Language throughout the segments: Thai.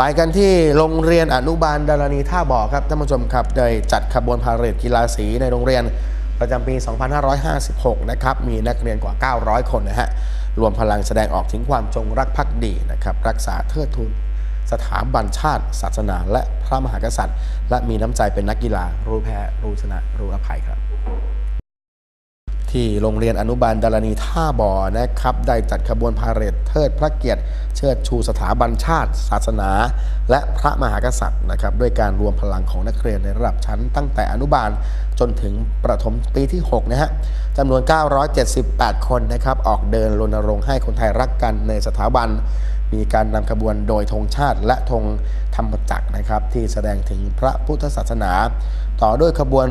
ไปกันที่โรงเรียนอนุบาลดารณีท่าบ่อครับท่านผู้ชมครับได้จัดขบวนพาเหรดกีฬาสีในโรงเรียนประจำปี 2556 นะครับ มีนักเรียนกว่า 900 คนนะฮะ รวมพลังแสดงออกถึงความจงรักภักดีนะครับ รักษาเทิดทูนสถาบันชาติ ศาสนา และพระมหากษัตริย์ และมีน้ำใจเป็นนักกีฬา รู้แพ้ รู้ชนะ รู้อภัยครับ ที่โรงเรียนอนุบาลดารณีท่าบ่อนะครับ ได้จัดขบวนพาเหรดเทิดพระเกียรติ เชิดชูสถาบันชาติ ศาสนา และพระมหากษัตริย์นะครับ ด้วยการรวมพลังของนักเรียนในระดับชั้น ตั้งแต่อนุบาลจนถึงประถมปีที่ 6 นะฮะจำนวน 978 คนนะครับ ออกเดินรณรงค์ให้คนไทยรักกันในสถาบัน มีการนำขบวนโดยธงชาติและธงธรรมจักรนะครับ ที่แสดงถึงพระพุทธศาสนา ต่อด้วยขบวน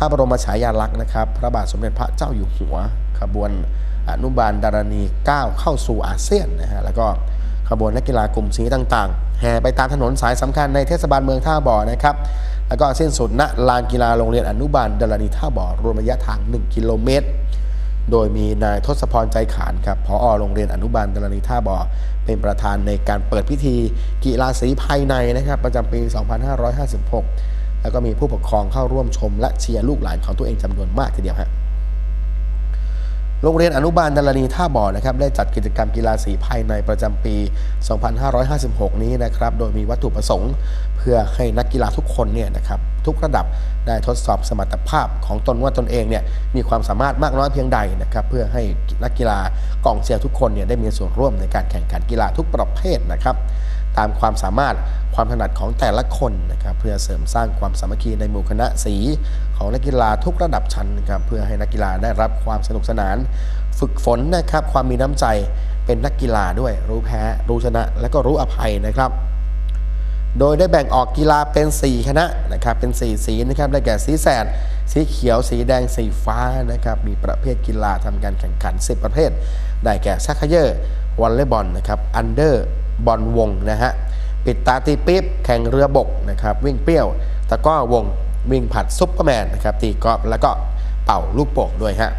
ระบรมฉายาลักษณ์นะครับ พระบาทสมเด็จพระเจ้าอยู่หัว ขบวนอนุบาลดารณีก้าวเข้าสู่อาเซียนนะฮะแล้วก็ขบวนนักกีฬากลุ่มสีต่างๆแห่ไปตามถนนสายสำคัญในเทศบาลเมืองท่าบ่อนะครับแล้วก็สิ้นสุดณลานกีฬาโรงเรียนอนุบาลดารณีท่าบ่อรวมระยะทาง 1 กิโลเมตร โดยมีนายทศพรใจขานครับผอโรงเรียนอนุบาลดารณีท่าบ่อเป็นประธานในการเปิดพิธีกีฬาสีภายในนะครับ ประจำปี 2556 แล้วก็มีผู้ปกครองเข้าร่วมชม และเชียร์ลูกหลานของตัวเองจำนวนมากทีเดียวฮะโรงเรียนอนุบาลดารณีท่าบ่อนะครับได้จัดกิจกรรมกีฬาสีภายในประจำปี 2556 นี้นะครับโดยมีวัตถุประสงค์ เพื่อให้นักกีฬาทุกคนเนี่ยนะครับทุกระดับได้ทดสอบสมรรถภาพของตนว่าตนเองเนี่ยมีความสามารถมากน้อยเพียงใดนะครับเพื่อให้นักกีฬากองเชียร์ทุกคนเนี่ยได้มีส่วนร่วมในการแข่งขันกีฬาทุกประเภทนะครับ ตามความสามารถความถนัดของแต่ละคนนะครับเพื่อเสริมสร้างความสามัคคีในหมู่คณะสีของนักกีฬาทุกระดับชั้นนะครับเพื่อให้นักกีฬาได้รับความสนุกสนาน ฝึกฝนนะครับความมีน้ำใจเป็นนักกีฬาด้วยรู้แพ้ รู้ชนะ และก็รู้อภัยนะครับโดยได้แบ่งออกกีฬาเป็น 4 คณะนะครับ เป็น 4 สีนะครับ ได้แก่สีแสด สีเขียว สีแดง สีฟ้านะครับ มีประเภทกีฬาทำการแข่งขัน 10 ประเภท ได้แก่ชักเขยอร์วอลเลย์บอลนะครับ อันเดอร์ บอลวงนะฮะปิดตาตีปี๊บแข่งเรือบกนะครับวิ่งเปรี้ยวตะก้อวงวิ่งผัดซุปเปอร์แมนนะครับตีกอล์ฟแล้วก็เป่าลูกโป่งด้วยฮะ